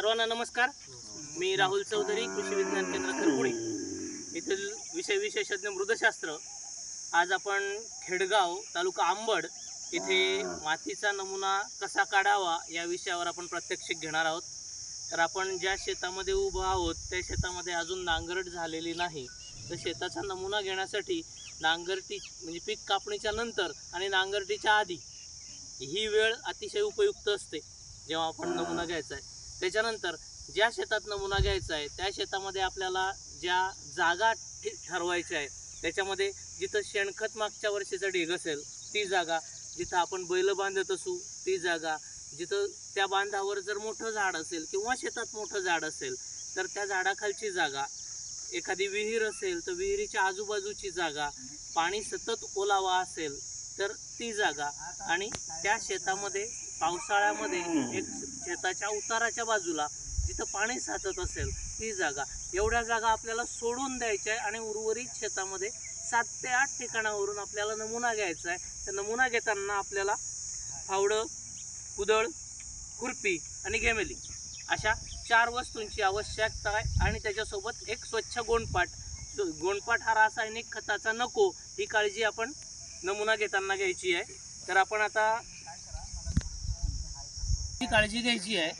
सर्वांना नमस्कार. मी राहुल चौधरी कृषी विज्ञान केंद्र खरपुडी येथील विषय विशेषज्ञ मृदशास्त्र. आज आपण खेडगाव तालुका आंबड येथे मातीचा नमुना कसा काढावा या विषयावर आपण प्रात्यक्षिक घेणार आहोत. तर आपण ज्या शेतामध्ये उभं आहोत त्या शेतामध्ये अजून नांगरट झालेली नाही. तर शेताचा नमुना घेण्यासाठी नांगरटी म्हणजे पीक कापणीच्या नंतर आणि नांगरटीच्या आधी ही वेळ अतिशय उपयुक्त असते जेव्हा आपण नमुना घ्यायचा आहे. त्याच्यानंतर ज्या शेतात नमुना घ्यायचा आहे त्या शेतामध्ये आपल्याला ज्या जागा ठरवायच्या आहे त्याच्यामध्ये जिथं शेणखत मागच्या वर्षीचं ढीग असेल ती जागा जिथं आपण बैल बांधत असू ती जागा जिथं त्या बांधावर जर मोठं झाड असेल किंवा शेतात मोठं झाड असेल तर त्या झाडाखालची जागा एखादी विहीर असेल तर विहिरीच्या आजूबाजूची जागा पाणी सतत ओलावा असेल तर ती जागा आणि त्या शेतामध्ये पावसाळ्यामध्ये एक शेताच्या उताराच्या बाजूला जिथं पाणी साचत असेल ती जागा. एवढ्या जागा आपल्याला सोडून द्यायच्या आहे आणि उर्वरित शेतामध्ये सात ते आठ ठिकाणावरून आपल्याला नमुना घ्यायचा आहे. तर नमुना घेताना आपल्याला फावडं कुदळ खुरपी आणि गेमेली अशा चार वस्तूंची आवश्यकता आहे आणि त्याच्यासोबत एक स्वच्छ गोंडपाट. गोंडपाट हा रासायनिक खताचा नको ही काळजी आपण नमुना घेताना घ्यायची आहे. तर आपण आता जी काळजी घ्यायची आहे.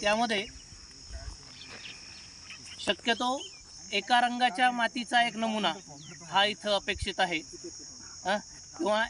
त्यामध्ये शक्यतो एका रंगाच्या मातीचा एक नमुना हा इथं अपेक्षित आहे. किंवा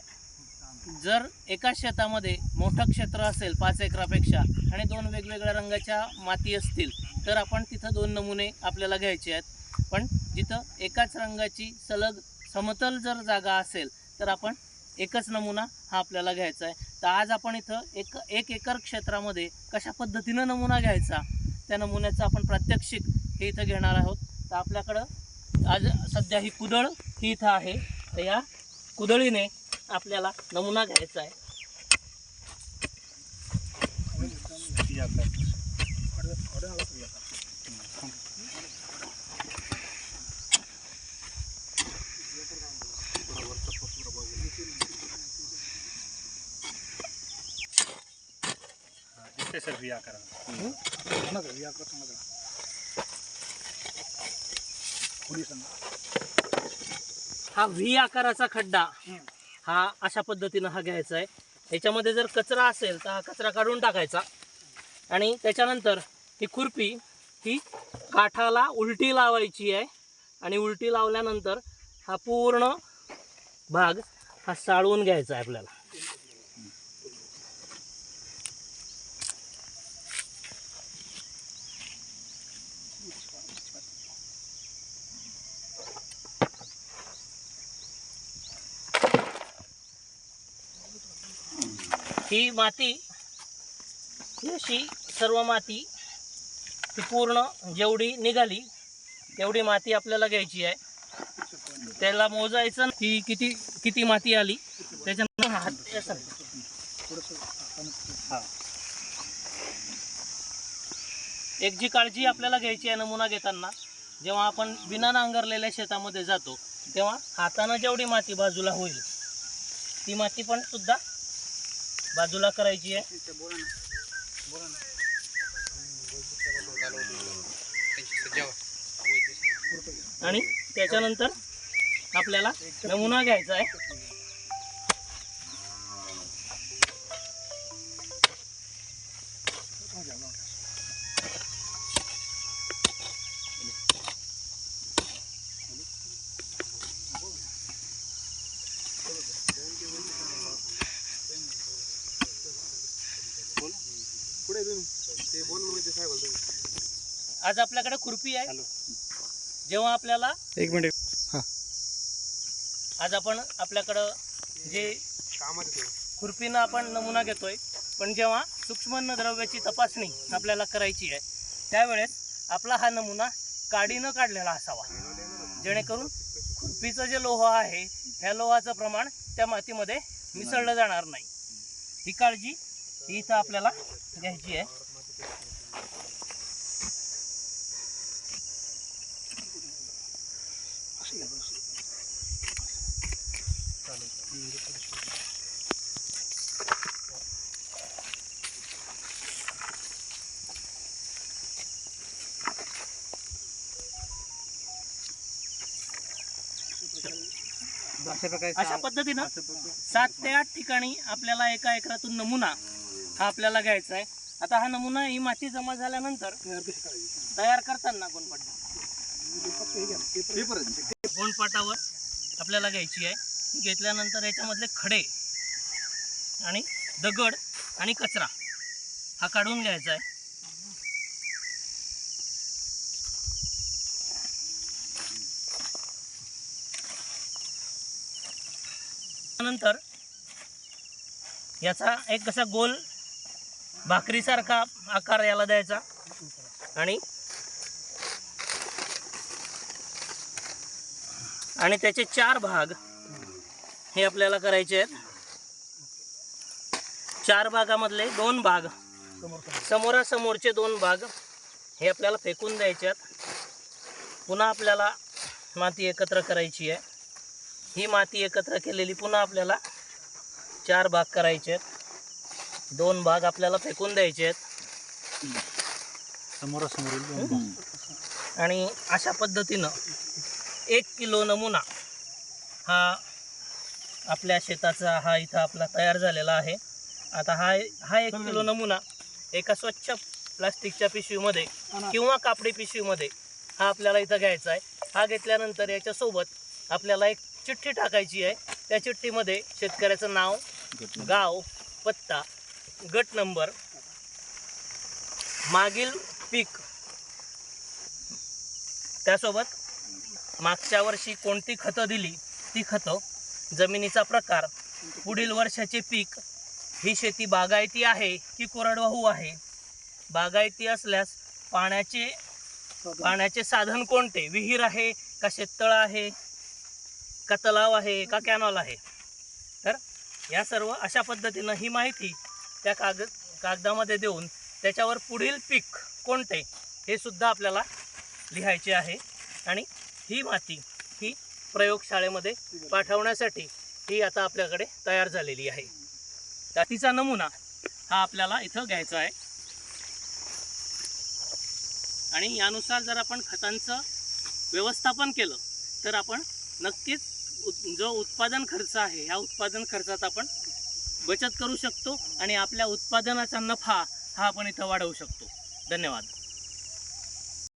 जर एका शेतामध्ये मोठं क्षेत्र असेल पाच एकरापेक्षा आणि दोन वेगवेगळ्या रंगाच्या माती असतील तर आपण तिथं दोन नमुने आपल्याला घ्यायचे आहेत. पण जिथं एकाच रंगाची सलग समतल जर जागा असेल तर आपण एकच नमुना हा आपल्याला घ्यायचा आहे. तर आज आपण इथं एक एक एकर क्षेत्रामध्ये कशा पद्धतीनं नमुना घ्यायचा त्या नमुन्याचं आपण प्रात्यक्षिक हे इथं घेणार आहोत. तर आपल्याकडं आज सध्या ही कुदळ ही इथं आहे. तर या कुदळीने आपल्याला नमुना घ्यायचा आहे. हा? व्ही आकाराचा खड्डा. हा. अशा पद्धतीनं हा घ्यायचा आहे. याच्यामध्ये जर कचरा असेल तर हा कचरा काढून टाकायचा. आणि त्याच्यानंतर ही खुरपी ही काठाला उलटी लावायची आहे. आणि उलटी लावल्यानंतर हा पूर्ण भाग हा साळवून घ्यायचा आहे आपल्याला. ही माती ही अशी सर्व माती ही पूर्ण जेवढी निघाली तेवढी माती आपल्याला घ्यायची आहे. त्याला मोजायचं की किती किती माती आली त्याच्यानंतर हात एक जी काळजी आपल्याला घ्यायची आहे नमुना घेताना जेव्हा आपण बिना नांगरलेल्या शेतामध्ये जातो तेव्हा हातानं जेवढी माती बाजूला होईल ती माती पण सुद्धा बाजूला करायची आहे. आणि त्याच्यानंतर आपल्याला नमुना घ्यायचा आहे. आज आपल्याकडे खुरपी आहे. जेव्हा आपल्याला एक मिनिट. आज आपण आपल्याकडं जे खुरपीनं आपण नमुना घेतोय पण जेव्हा सूक्ष्म द्रव्याची तपासणी आपल्याला करायची आहे त्यावेळेस आपला हा नमुना काडीनं काढलेला असावा. जेणेकरून खुरपीचं जे लोह आहे ह्या लोहाचं प्रमाण त्या मातीमध्ये मिसळलं जाणार नाही. ही काळजी ती इथं आपल्याला घ्यायची आहे. अशा पद्धतीनं सात ते आठ ठिकाणी आपल्याला एका एकरातून नमुना हा आपल्याला घ्यायचा आहे. आता हा नमुना ही माती जमा झाल्यानंतर तयार करताना गोंडपाटा गोंडपाटावर आपल्याला घ्यायची आहे. घेतल्यानंतर याच्यामधले खडे आणि दगड आणि कचरा हा काढून घ्यायचा आहे. नंतर याचा एक कसा गोल भाकरीसारखा आकार याला द्यायचा. आणि आणि त्याचे चार भाग हे आपल्याला करायचे आहेत. चार भागामधले दोन भाग समोरासमोरचे दोन भाग हे आपल्याला फेकून द्यायचे आहेत. पुन्हा आपल्याला माती एकत्र करायची आहे. ही माती एकत्र केलेली पुन्हा आपल्याला चार भाग करायचे आहेत. दोन भाग आपल्याला फेकून द्यायचे आहेत. समोरासमोरील दोन भाग. आणि अशा पद्धतीनं एक किलो नमुना हा आपल्या शेताचा हा इथं आपला तयार झालेला आहे. आता हा हा एक किलो नमुना एका स्वच्छ प्लास्टिकच्या पिशवीमध्ये किंवा कापडी पिशवीमध्ये हा आपल्याला इथं घ्यायचा आहे. हा घेतल्यानंतर याच्यासोबत आपल्याला एक चिठ्ठी टाकायची आहे. त्या चिठ्ठीमध्ये शेतकऱ्याचं नाव गाव पत्ता गट नंबर मागील पीक. त्यासोबत मागच्या वर्षी कोणती खतं दिली? ती खतं जमिनीचा प्रकार पुढील वर्षाचे पीक. ही शेती बागायती आहे की कोरडवाहू आहे? बागायती असल्यास पाण्याचे पाण्याचे साधन कोणते? विहीर आहे का शेततळ आहे? का तलाव आहे? का कॅनॉल आहे? तर या सर्व अशा पद्धतीनं ही माहिती त्या कागद कागदामध्ये देऊन त्याच्यावर पुढील पीक कोणते हे सुद्धा आपल्याला लिहायचे आहे. आणि ही माती ही प्रयोगशाळेमध्ये पाठवण्यासाठी ही आता आपल्याकडे तयार झालेली आहे. जातीचा नमुना हा आपल्याला इथं घ्यायचा आहे. आणि यानुसार जर आपण खतांचं व्यवस्थापन केलं तर आपण नक्कीच उत- जो उत्पादन खर्च आहे ह्या उत्पादन खर्चात आपण बचत करू शकतो आणि आपल्या उत्पादनाचा नफा हा आपण इथं वाढवू शकतो. धन्यवाद.